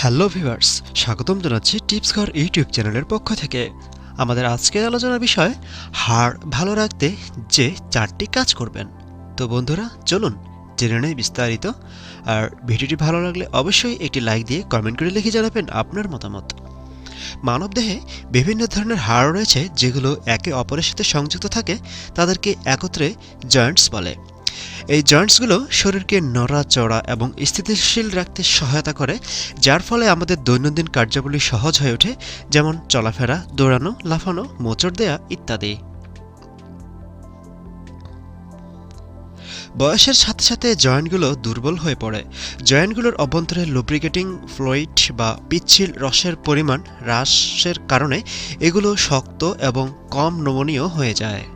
Hello viewers স্বাগতম জানাচ্ছি tips ঘর ইউটিউব চ্যানেলের পক্ষ থেকে। আমাদের আজকের আলোচনার বিষয়, হাড় ভালো রাখতে যে চারটি কাজ করবেন। তো বন্ধুরা, চলুন জেনে নেই বিস্তারিত। আর ভিডিওটি ভালো লাগলে অবশ্যই একটি লাইক দিয়ে কমেন্ট করে লিখে জানাবেন আপনার মতামত। মানবদেহে বিভিন্ন ধরনের হাড় রয়েছে যেগুলো একে অপরের সাথে সংযুক্ত থাকে, তাদেরকে একত্রে জয়েন্টস বলে। এই জয়েন্টসগুলো শরীরকে নড়াচড়া এবং স্থিতিশীল রাখতে সহায়তা করে, যার ফলে আমাদের দৈনন্দিন কার্যাবলী সহজ হয়ে ওঠে, যেমন চলাফেরা, দৌড়ানো, লাফানো, মোচড় দেয়া ইত্যাদি। বয়সের সাথে সাথে জয়েন্টগুলো দুর্বল হয়ে পড়ে। জয়েন্টগুলোর অভ্যন্তরে লুব্রিকেটিং ফ্লুইড বা পিচ্ছিল রসের পরিমাণ হ্রাসের কারণে এগুলো শক্ত এবং কম নমনীয় হয়ে যায়।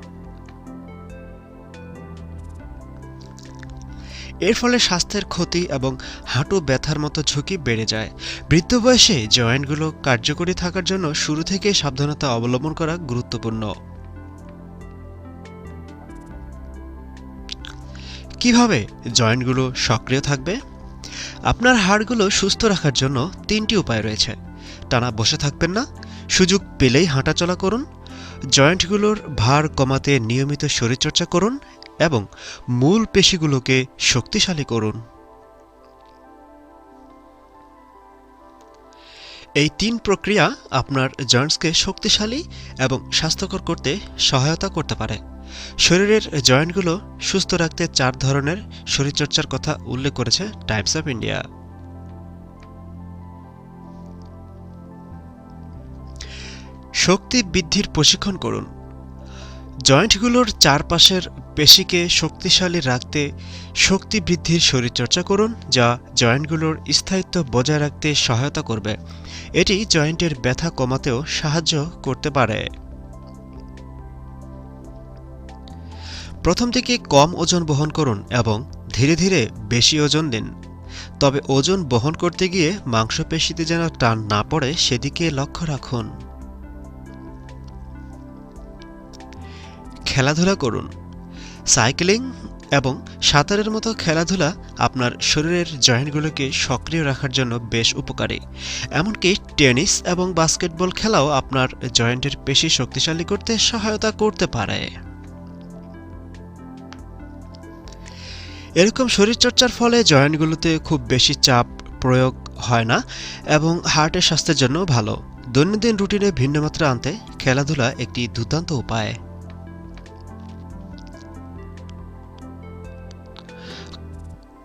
এর ফলে স্বাস্থ্যের ক্ষতি এবং হাঁটু ব্যথার মতো ঝুঁকি বেড়ে যায়। বৃদ্ধ বয়সে জয়েন্টগুলো কার্যকরী থাকার জন্য শুরু থেকে সাবধানতা অবলম্বন করা গুরুত্বপূর্ণ। কীভাবে জয়েন্টগুলো সক্রিয় থাকবে? আপনার হাড়গুলো সুস্থ রাখার জন্য তিনটি উপায় রয়েছে। টানা বসে থাকবেন না, সুযোগ পেলেই হাঁটাচলা করুন, জয়েন্টগুলোর ভার কমাতে নিয়মিত শরীরচর্চা করুন এবং মূল পেশিগুলোকে শক্তিশালী করুন। এই তিন প্রক্রিয়া আপনার জয়েন্টসকে শক্তিশালী এবং স্বাস্থ্যকর করতে সহায়তা করতে পারে। শরীরের জয়েন্টগুলো সুস্থ রাখতে চার ধরনের শরীরচর্চার কথা উল্লেখ করেছে টাইমস অফ ইন্ডিয়া। শক্তি বৃদ্ধির প্রশিক্ষণ করুন। জয়েন্টগুলোর চারপাশের পেশিকে শক্তিশালী রাখতে শক্তি বৃদ্ধির শরীরচর্চা করুন, যা জয়েন্টগুলোর স্থায়িত্ব বজায় রাখতে সহায়তা করবে। এটি জয়েন্টের ব্যথা কমাতেও সাহায্য করতে পারে। প্রথম থেকে কম ওজন বহন করুন এবং ধীরে ধীরে বেশি ওজন দিন। তবে ওজন বহন করতে গিয়ে মাংসপেশিতে যেন টান না পড়ে, সেদিকে লক্ষ্য রাখুন। খেলাধুলা করুন। সাইক্লিং এবং সাঁতারের মতো খেলাধুলা আপনার শরীরের জয়েন্টগুলোকে সক্রিয় রাখার জন্য বেশ উপকারী। এমনকি টেনিস এবং বাস্কেটবল খেলাও আপনার জয়েন্টের পেশি শক্তিশালী করতে সহায়তা করতে পারে। এরকম শরীরচর্চার ফলে জয়েন্টগুলোতে খুব বেশি চাপ প্রয়োগ হয় না এবং হার্টের স্বাস্থ্যের জন্য ভালো। দৈনন্দিন রুটিনে ভিন্নমাত্রা আনতে খেলাধুলা একটি দুর্দান্ত উপায়।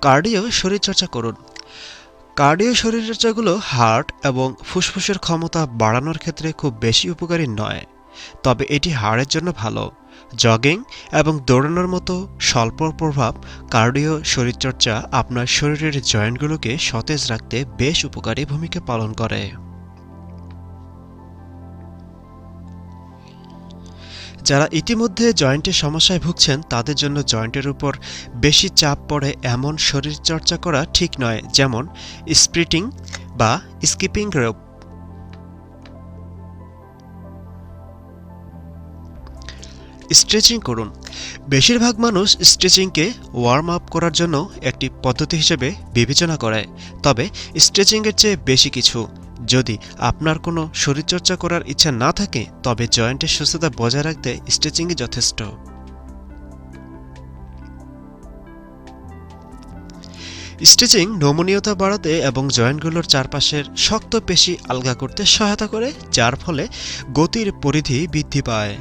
কার্ডিও শরীরচর্চা করুন। কার্ডিও শরীরচর্চাগুলো হার্ট এবং ফুসফুসের ক্ষমতা বাড়ানোর ক্ষেত্রে খুব বেশি উপকারী নয়। তবে এটি হাড়ের জন্য ভালো। জগিং এবং দৌড়ানোর মতো স্বল্প প্রভাব কার্ডিও শরীরচর্চা আপনার শরীরের জয়েন্টগুলোকে সতেজ রাখতে বেশ উপকারী ভূমিকা পালন করে। যারা ইতিমধ্যে জয়েন্টের সমস্যায় ভুগছেন, তাদের জন্য জয়েন্টের উপর বেশি চাপ পড়ে এমন শরীরচর্চা করা ঠিক নয়, যেমন স্প্রিটিং বা স্কিপিং রোপ। স্ট্রেচিং করুন। বেশিরভাগ মানুষ স্ট্রেচিংকে ওয়ার্ম আপ করার জন্য একটি পদ্ধতি হিসেবে বিবেচনা করে তবে স্ট্রেচিংয়ের চেয়ে বেশি কিছু। যদি আপনার কোনো শরীরচর্চা করার ইচ্ছা না থাকে, তবে জয়েন্টের সুস্থতা বজায় রাখতে স্ট্রেচিংই যথেষ্ট। স্ট্রেচিং নমনীয়তা বাড়াতে এবং জয়েন্টগুলোর চারপাশের শক্ত পেশি আলগা করতে সহায়তা করে, যার ফলে গতির পরিধি বৃদ্ধি পায়।